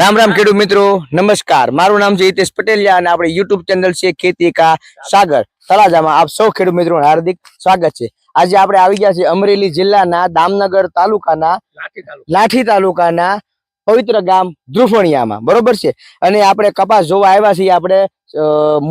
રામ રામ ખેડૂત મિત્રો નમસ્કાર. મારું નામ છે હિતેશ પટેલિયા અને આપણે યુટ્યુબ ચેનલ છે ખેતી કા સાગર. તળાજામાં આપ સૌ ખેડૂત મિત્રો હાર્દિક સ્વાગત છે. આજે આપણે આવી ગયા છીએ અમરેલી જિલ્લાના દામનગર તાલુકાના લાઠી તાલુકાના પવિત્ર ગામ ધ્રુફણિયામાં. બરોબર છે? અને આપણે કપાસ જોવા આવ્યા છીએ આપણે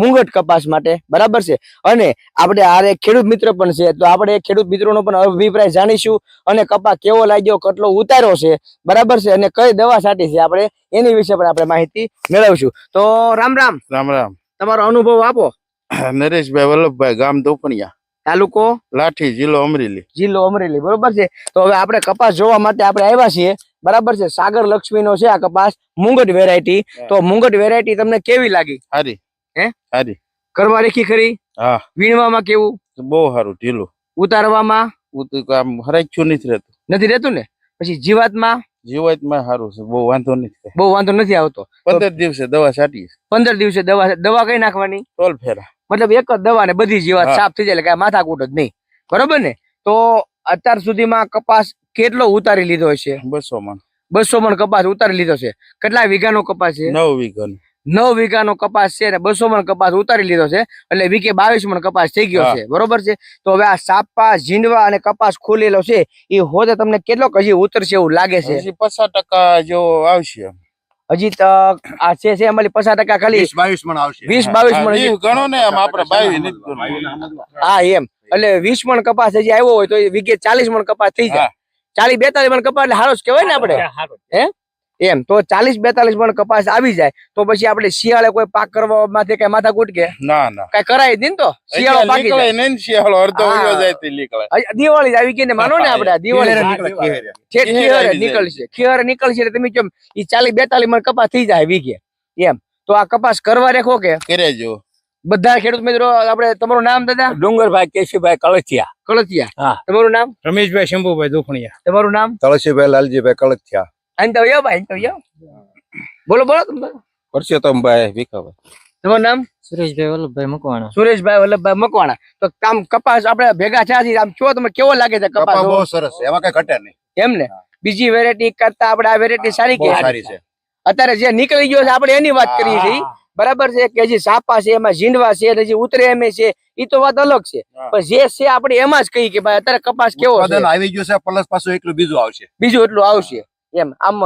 મુંગટ કપાસ માટે. બરાબર છે? અને આપણે આરે ખેડૂત મિત્ર પણ છે તો આપણે ખેડૂત મિત્રોનો પણ અભિપ્રાય જાણીશું અને કપાસ કેવો લાગ્યો કેટલો ઉતાર્યો છે? બરાબર છે? અને કઈ દવા છાંટી છે આપણે? એની વિશે પણ આપણે માહિતી મેળવશું. તો રામ રામ. રામ રામ. તમારો અનુભવ આપો. નરેશભાઈ વલ્લભભાઈ ગામ દોપણિયા તાલુકો? લાઠી જિલ્લો અમરેલી. જિલ્લો અમરેલી. બરોબર છે? તો હવે આપણે કપાસ જોવા માટે આપણે આવ્યા છીએ. બરાબર છે? સાગર લક્ષ્મી નો છે આ કપાસ. મુંગટ વેરાયટી તો મુંગટ વેરાયટી તમને કેવી લાગી? હારી. હે? હારી. કરવા રેખી ખરી? હા. વીણવામાં કેવું? બહુ સારું ઢીલું. ઉતારવામાં? હરાચ્યું નથી રહેતું. નથી રહેતું ને? પછી જીવાતમાં? જીવાતમાં સારું છે બહુ વાંધો નથી બહુ વાંધો નથી આવતો. પંદર દિવસે દવા છાંટી પંદર દિવસે દવા દવા કઈ નાખવાની? ટોલ ફેરા. મતલબ એક જ દવા ને બધી જીવાત સાફ થઈ જાય એટલે કાંઈ માથાકૂટ જ નહીં. બરોબર ને? તો અત્યાર સુધીમાં કપાસ કેટલો ઉતારી લીધો છે? બસો મણ બસો મણ કપાસ ઉતારી લીધો છે. કેટલા વીઘાનો કપાસ છે? નવ વીઘા નવ વીઘાનો કપાસ છે ને બસો મણ કપાસ ઉતારી લીધો છે. એટલે વીઘે બાવીસ મણ કપાસ થઈ ગયો છે. બરોબર છે? તો હવે આ સાપા ઝીંડવા અને કપાસ ખુલેલો છે. એ હોતે તમને કેટલો હજી ઉતરશે એવું લાગે છે? પચાસ ટકા જેવો આવશે. હજી તો આ છે છે અમારી પચાસ ટકા ખાલી. વીસ બાવીસ મણ આવશે. વીસ બાવીસ હા, મણ ગણો ને આપણે. હા એમ. એટલે વીસ મણ કપાસ હજી આવ્યો હોય તો વિગે વીઘે ચાલીસ મણ કપાસ થઈ જાય. ચાલીસ બેતાલીસ મણ કપાસ એટલે હારો જ કહેવાય ને આપણે. એમ. તો ચાલીસ બેતાલીસ મણ કપાસ આવી જાય તો પછી આપણે શિયાળે કોઈ પાક કરવા માટે કઈ માથા કૂટકે ના ના. કઈ કરાય જ નહીં ને તો? શિયાળો પાકી જાય નીકળે નહીં ને શિયાળો અડધો હા. વયો જાય તે નીકળે. હજી દિવાળી જ આવી ગઈ ને માનો ને આપણે આ દિવાળી ખીહેરે જ નીકળે, ખીહેરે. ઠેઠ ખીહેરે ખીહેરે આવી જાય. નીકળશે ખીહેરે નીકળશે એટલે તમે કેમ ઈ ચાલીસ બેતાલીસ મણ કપાસ થઈ જાય વીઘે. એમ. તો આ કપાસ કરવા રેખો કે? કરે જો. બધા ખેડૂત મિત્રો આપણે તમારું નામ દાદા? ડુંગરભાઈ કેશુભાઈ કળથિયા. કળથિયા. હા. તમારું નામ? રમેશભાઈ શંભુભાઈ દુખણિયા. તમારું નામ? તળસીભાઈ લાલજીભાઈ કળથિયા. અંતવ્ય ભાઈ અંતવ્ય બોલો બોલો તમે. પરસોત્તમભાઈ ભીખાભાઈ તમારું નામ? સુરેશભાઈ વલ્લભભાઈ મકવાણા. સુરેશભાઈ વલ્લભભાઈ મકવાણા. તો કામ કપાસ આપણે ભેગા થયા છીએ આમ છો તમે કેવો લાગે છે કપા કપાસ? બહુ સરસ છે એમાં કઈ ઘટે નહીં. એમ ને? બીજી વેરાયટી કરતા આપણે આ વેરાયટી સારી કે સારી છે. અત્યારે જે નીકળી ગયો છે આપણે એની વાત કરીએ છીએ. બરાબર છે કે હજી સાપા છે એમાં ઝીંડવા છે અને હજી ઉતરે એમ છે એ તો વાત અલગ છે. પણ જે છે આપણે એમાં જ કહીએ કે ભાઈ અત્યારે કપાસ કેવો છે? આવી ગયો છે પ્લસ પાછું એટલું બીજું આવશે. બીજું એટલું આવશે. એમ આમ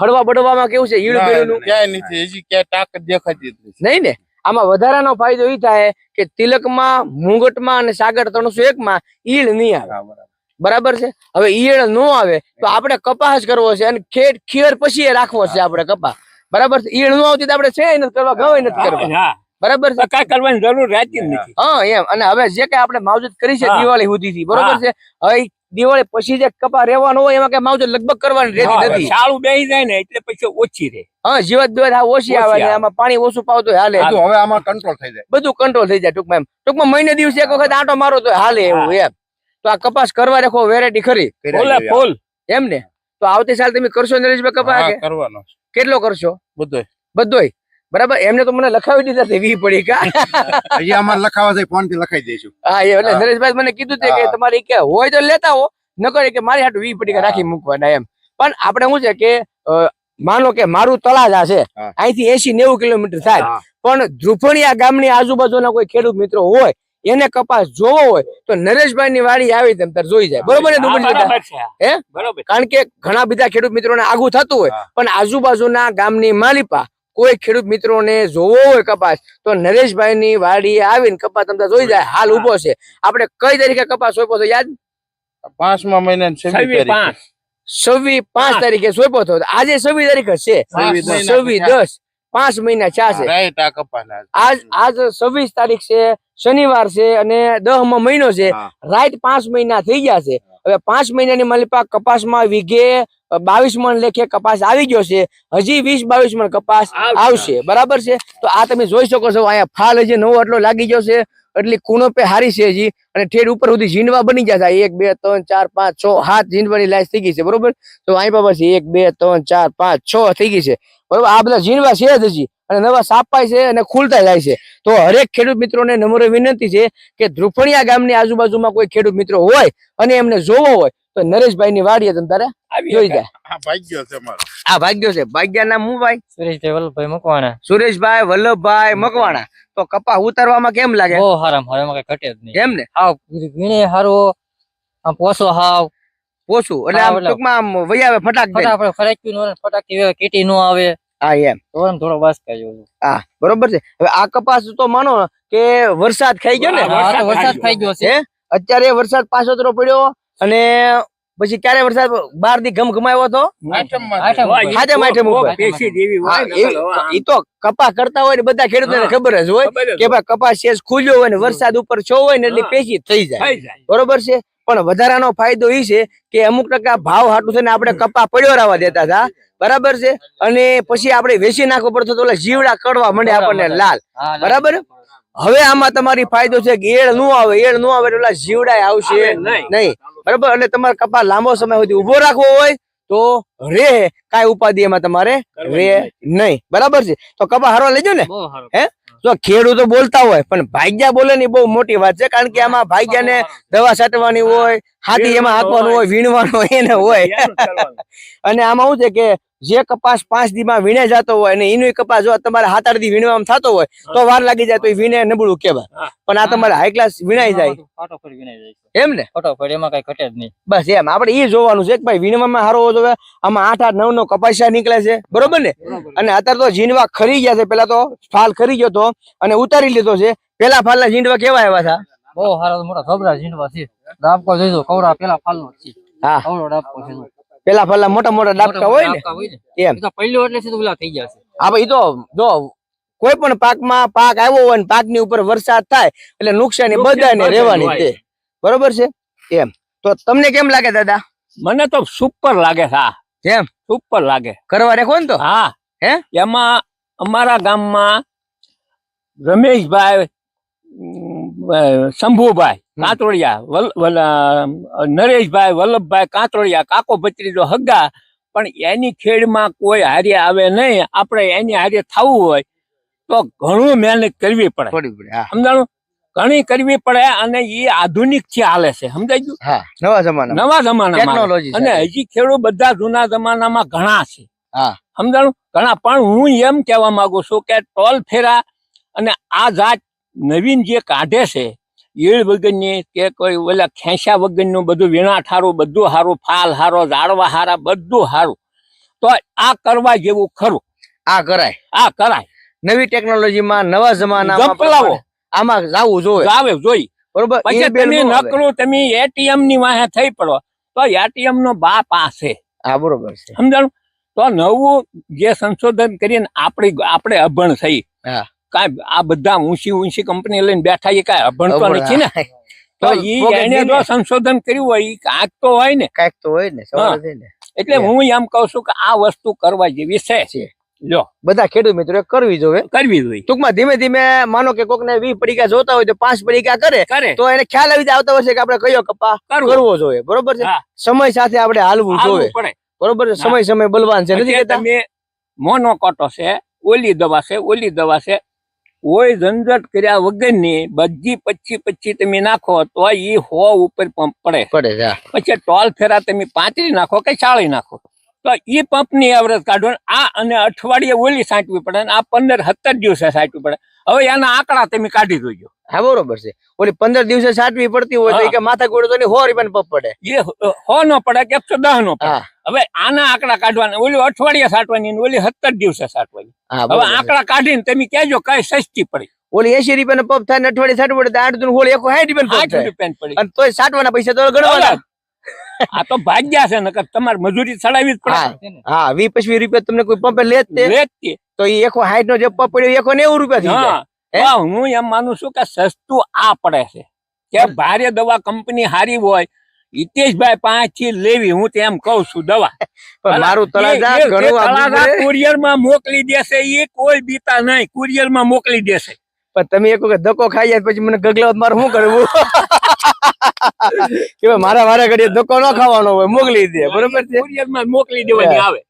હળવા બળવામાં કેવું છે? ઈડું ના, બીડું ક્યાંય નથી. હજી ક્યાંય તાકાત દેખાતી નથી. નહીં ને? આમાં વધારાનો ફાયદો એ થાય કે તિલકમાં મુંગટમાં અને સાગર ત્રણસો એક માં ઈળ નહીં આવે. બરાબર છે? હવે ઈયળ ન આવે તો આપણે કપાસ કરવો છે અને ખેડ ખીયર પછી એ રાખવો છે આપણે કપાસ. બરાબર છે? ઈયળ ન આવતી તો આપણે છે નથી કરવા ગવાય નથી કરવા. બરાબર છે? કઈ કરવાની જરૂર રહેતી જ નથી. હા એમ. અને હવે જે કઈ આપણે માવજત કરી છે દિવાળી સુધી થી બરોબર છે? હવે દિવાળી પછી જે કપા રહેવાનો હોય એમાં કઈ માવજત લગભગ કરવાની રહેતી નથી. શાળું બેસી જાય ને એટલે પછી ઓછી રહે. હા જીવત હા ઓછી આવે ઓછી આમાં પાણી ઓછું પાવતો હાલે. હવે આમાં કંટ્રોલ થઈ જાય. બધું કંટ્રોલ થઈ જાય ટૂંકમાં એમ. ટૂંકમાં મહિને દિવસે એક વખત આંટો મારો તો હાલે એવું એમ. તો આ કપાસ કરવા રાખો વેરાયટી ખરી. ફૂલ એમ ને? તો આવતી સાલ તમે કરશો નરેશભાઈ કપાસ કરવાનો. કેટલો કરશો? બધો બધોય? બરાબર? એમને તો મને લખાવી દીધા છે વી પડી કા. હજી આમાં લખાવા છે ફોનથી લખાઈ દઈશું. હા એ એટલે નરેશભાઈ મને કીધું છે કે તમારે કે હોય તો લેતા હો નકર કે મારી હાટુ વી પડી રાખી મૂકવાના એમ. પણ આપણે શું છે કે માનો કે મારું તળાજા છે અહીંથી એસી નેવું કિલોમીટર થાય. પણ ધ્રુપણિયા ગામની આજુબાજુના કોઈ ખેડૂત મિત્રો હોય એને કપાસ જોવો હોય તો નરેશભાઈ ની વાડી આવી તેમ તાર જોઈ જાય. બરોબર ને કારણ કે ઘણા બધા ખેડૂત મિત્રોને આગું થતું હોય પણ આજુબાજુના ગામની માલિપા કોઈ ખેડૂત મિત્રોને જોવો હોય કપાસ તો નરેશભાઈ ની વાડી આવીને કપાસ તમને જોઈ જાય હાલ ઊભો છે. આપણે કઈ તારીખે કપાસ સોંપ્યો તો યાદ? પાંચમા મહિના છવ્વીસ પાંચ. તારીખે સોંપો હતો. આજે છવ્વી તારીખ છે. છવ્વીસ દસ. પાંચ મહિના ચા છે. રાઈટ આ કપાના આજ આજ છવ્વીસ તારીખ છે શનિવાર છે અને દહ મહિનો છે. રાઈટ પાંચ મહિના થઈ ગયા છે. હવે પાંચ મહિનાની માલિપા કપાસમાં વીઘે બાવીસ મણ લેખે કપાસ આવી ગયો છે. હજી વીસ બાવીસ મણ કપાસ આવશે. બરાબર છે? તો આ તમે જોઈ શકો છો અહીંયા ફાલ હજી નવો એટલો લાગી ગયો છે. એટલી કુણપે હારી છે હજી. અને ઠેર ઉપર સુધી ઝીંડવા બની ગયા હતા એક, બે, ત્રણ, ચાર, પાંચ, છ, હાથ ઝીંડવાની લાઈસ થઈ ગઈ છે. બરોબર? તો અહીં પાસે એક, બે, ત્રણ, ચાર, પાંચ, છ થઈ ગઈ છે. બરોબર? આ બધા ઝીંડવા છે જ હજી. અને નવા સાપાય છે અને ખુલતા જાય છે. તો હરેક ખેડૂત મિત્રોને નમ્ર વિનંતી છે કે ધ્રુફણિયા ગામની આજુબાજુમાં કોઈ ખેડૂત મિત્રો હોય અને એમને જોવો હોય તો નરેશભાઈ ની વાડીએ તમે તારે? જોઈ જાય આ ભાગ્યો છે ભાગ્યો છે. ભાગ્યા નામ હું ભાઈ? સુરેશભાઈ વલ્લભભાઈ મકવાણા. સુરેશભાઈ વલ્લભભાઈ મકવાણા. તો કપા ઉતારવામાં કેમ લાગે? બહુ હારામ હારા એમાં કઈ ઘટે જ નહીં. એમ ને? હાવ વીણે હારો આમ પોસો હાવ. ઓછું એટલે આમ ટૂંકમાં આમ વૈયાવે ફટાક દે ફટાફટ ફરાક્યું નો ફટાકી કેટી કીટી નો આવે. હા એમ. તો આમ થોડો વાસ કર્યો હા બરોબર છે. હવે આ કપાસ તો માનો કે વરસાદ ખાઈ ગયો ને? વરસાદ ખાઈ ગયો છે. અત્યારે વરસાદ પાછોતરો પડ્યો અને પછી ક્યારે વરસાદ બારથી ગમગમાયો હતો આઠમ. એ- તો કપા કરતા હોય ને બધા ખેડૂતોને. ખબર જ હોય કે ભાઈ કપાસ શેષ ખુલ્યો હોય ને વરસાદ ઉપર છો હોય ને એટલે પેશી થઈ જાય. બરોબર છે? પણ વધારાનો ફાયદો એ છે કે અમુક ટકા ભાવ હાટું છે ને આપણે કપા પડ્યો રહેવા દેતા હતા. બરાબર છે? અને પછી આપણે વેચી નાખવો પડતો તો ઓલા જીવડા કડવા મંડે આપણને લાલ. બરાબર? હવે આમાં તમારી ફાયદો છે કે એળનું આવે એળનું આવે એટલે જીવડા આવશે નહીં. બરાબર? અને તમારે કપા લાંબો સમય સુધી ઊભો રાખવો હોય તો રે કાંઈ ઉપાધિ એમાં તમારે રે નહીં. બરાબર છે? તો કપા હારવા લેજો ને. હે? હારો જો ખેડૂતો બોલતા હોય પણ ભાગ્યા બોલે ની બહુ મોટી વાત છે કારણ કે આમાં ભાગ્યા ને દવા છાંટવાની હોય હાથી એમાં હાંકવાનું હોય વીણવાનું હોય એને હોય. અને આમાં શું છે કે જે કપાસ પાંચ દી માં વીણે જતો હોય અને એનો કપાસ જો તમારે હાથ આઠ દી વીણવામાં થતો હોય તો વાર લાગી જાય તો એ વીણે નબળું કહેવાય. પણ આ તમારે હાઈ ક્લાસ વીણાઈ જાય. એમ ને? ફટોફટ એમાં કઈ ઘટે જ નહીં. બસ એમ. આપણે એ જોવાનું છે કે ભાઈ વીણવામાં સારો હોવો જોઈએ. આમાં આઠ આઠ નવ નવ કપાસિયા નીકળે છે. બરોબર ને? અને અત્યારે તો ઝીંડવા ખરી ગયા છે. પેલા તો ફાલ ખરી ગયો તો અને ઉતારી લીધો છે. પેલા ફાલના ઝીંડવા કેવા આવ્યા હતા? બહુ સારા મોટા ખબરા જીંડવા છે. ડાબકો જોઈજો કવરા પેલા ફાલનો છે. હા. કવડો ડાબકો છે પેલા ફાલના મોટા મોટા ડાબકા હોય ને એમ. પહેલું એટલે સીધું પેલા થઈ જશે. હા ભાઈ તો જો કોઈ પણ પાકમાં પાક આવ્યો હોય ને પાકની ઉપર વરસાદ થાય એટલે નુકસાની બધાને રહેવાની. તે બરોબર છે? એમ. તો તમને કેમ લાગે દાદા? મને તો સુપર લાગે છે આ કેમ સુપર લાગે. કરવા રેખો ને તો? હા. હે? એમાં અમારા ગામમાં રમેશભાઈ શંભુભાઈ. કાતરોડિયા નરેશભાઈ વલ્લભભાઈ કાંતરોડિયા કાકો ભત્રીજો હગા પણ એની ખેડમાં કોઈ હારે આવે નહીં. આપણે એની હારે થવું હોય તો ઘણું મહેનત કરવી પડે. સમજાણું? ઘણી કરવી પડે અને એ આધુનિકથી હાલે છે. સમજાઈ ગયું? નવા જમાના નવા જમાના અને હજી ખેડૂત બધા જૂના જમાનામાં ઘણા છે. સમજાણું? ઘણા. પણ હું એમ કહેવા માંગુ છું કે ટોલ ફેરા અને આ જાત નવીન જે કાઢે છે ઈળ વગરની કે કોઈ ઓલા ખેંચા વગરનું બધું વીણા ઠારું બધું હારું ફાલ હારો ઝાડવા હારા બધું હારું. તો આ કરવા જેવું ખરું. આ કરાય. આ કરાય. નવી ટેકનોલોજીમાં નવા જમાનામાં. આમાં જાવું જોઈએ. આવે જોઈ. બરોબર પછી તમે નકરું તમે એટીએમની વાહે થઈ પડો તો એટીએમ નો બાપ આ છે. હા બરોબર છે. સમજાણું? તો નવું જે સંશોધન કરીને આપણી આપણે અભણ થઈ. હા. કાંઈ આ બધા ઊંચી ઊંચી કંપની લઈને બેઠા એ કાંઈ ભણતો નથી ને? તો ઈ એને જો સંશોધન કર્યું હોય ઈ કાંઈક તો હોય ને. કાંક તો હોય ને છે એટલે હું એમ કહું છું કે આ વસ્તુ કરવા જેવી છે. છે. જો બધા ખેડૂત મિત્રો કરવી જોવે કરવી જોઈએ. ટૂંકમાં ધીમે ધીમે માનો કે કોકને વીસ પડીકા જોતા હોય તો પાંચ પડીકા કરે કરે. તો એને ખ્યાલ આવી જાય આવતા વર્ષે કે આપણે કયો કપા કરવું. જોઈએ. બરોબર છે? સમય સાથે આપણે હાલવું જોઈએ. બરોબર છે? સમય સમય બલવાન છે. નથી તમે તમે મોનોકોટો છે ઓલી દવા છે ઓલી દવા છે કોઈ ઝંઝટ કર્યા વગરની બધી પચી પચી તમે નાખો તો ઈ હો ઉપર પંપ પડે. પડે પછી ટોલ ફેરા તમે પાંચરી નાખો કે ચાળી નાખો? તો ઈ પંપની એવરેજ કાઢો આ અને અઠવાડિયે ઓલી સાચવી પડે ને આ પંદર સત્તર દિવસે સાંચવી પડે. હવે એના આંકડા તમે કાઢી જોજો. હા બરોબર છે. ઓલી પંદર દિવસે સાટવી પડતી હોય તો કે માથા ગોળો તો સો રૂપિયા પપ પડે એ હો નો પડે કે એકસો દહ નો પડે. હવે આના આંકડા કાઢવાના. ઓલી અઠવાડિયા સાટવાની ઓલી સત્તર દિવસે સાટવાની હવે આંકડા કાઢીને તમે કહેજો કઈ સસ્તી પડી. ઓલી એસી રૂપિયા પપ થાય ને અઠવાડિયે સાઠ પડે આઠ દૂન હોળી એકસો સાઠ રૂપિયા આઠ રૂપિયા પડી. અને તોય સાટવાના પૈસા તો ગણવાના. આ તો ભાગ્યા છે નકર તમારે મજૂરી ચડાવી જ પડે. હા વીસ પચવી રૂપિયા તમને કોઈ પંપે લે જ તે. તે. એ એકો સાઠ નો જે પપ પડ્યો એકો નેવું રૂપિયા હા. હે? હું એમ માનું છું કે સસ્તું આ પડે છે. કે ભારે દવા કંપની હારી હોય હિતેશભાઈ પાંચથી લેવી હું તેમ કઉ છું દવા. મારું courier માં મોકલી દેશે એ કોઈ બીતા નહીં કુરિયરમાં મોકલી દેશે પણ તમે એક વખત ધક્કો ખાઈ જાય પછી મને ગગલાવત મારે શું કરવું? કે મારા વારે ઘડીએ ધક્કો ન ખાવાનો હોય મોકલી દે બરોબર છે? કુરિયરમાં મોકલી દેવાની આવે.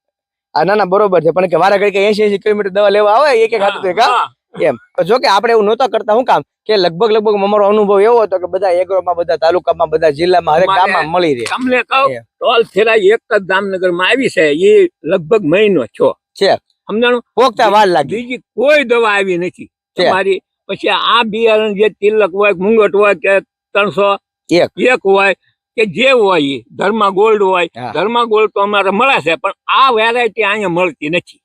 આ ના ના બરોબર છે પણ કે વારે ઘડી એસી એસી કિલોમીટર દવા લેવા આવે એક એક હાથ કા હા. એમ. જો કે આપણે એવું નહોતા કરતા શું કામ? કે લગભગ લગભગ અમારો અનુભવ એવો હતો કે બધા એગ્રોમાં બધા તાલુકામાં બધા જિલ્લામાં હરેક ગામમાં મળી રહે. તમને કહું ટોલ ફેરાઈ એક જ જામનગરમાં આવી છે એ લગભગ મહિનો છો. છે. સમજાણું? પોકતા વાર લાગે. બીજી કોઈ દવા આવી નથી. તમારી પછી આ બિયારણ જે તિલક હોય મુંગટ હોય કે ત્રણસો એક. એક હોય કે જે હોય એ ધર્મા ગોલ્ડ હોય ધર્મા ગોલ્ડ તો અમારે મળે છે પણ આ વેરાયટી અહીંયા મળતી નથી.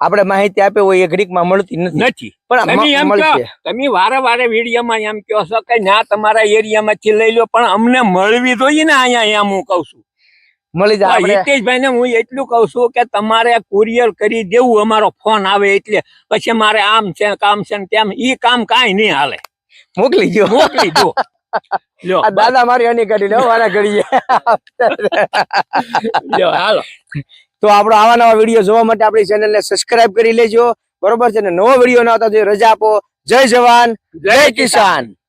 આપણે માહિતી આપે હોય એ ઘડીકમાં મળતી નથી. પણ તમે વારે વારે વિડીયોમાં એમ કહો છો કે ના તમારા એરિયામાંથી લઈ લો પણ અમને મળવી જોઈએ ને અહીંયા એમ હું કઉ છું. મળી જાય હિતેશભાઈ ને હું એટલું કઉ છું કે તમારે કુરિયર કરી દેવું અમારો ફોન આવે એટલે. પછી મારે આમ છે કામ છે ને તેમ ઈ કામ કાંઈ નહીં હાલે. મોકલી ગયો મોકલી દો દાદા મારી અની કાઢી લો મારા ઘડીએ. હાલો. તો આપણો આવા નવા વીડિયો જોવા માટે આપણી ચેનલને સબસ્ક્રાઇબ કરી લેજો. બરોબર છે ને? નવો વીડિયો ના આવતા રજા આપો. જય જવાન. જય કિસાન.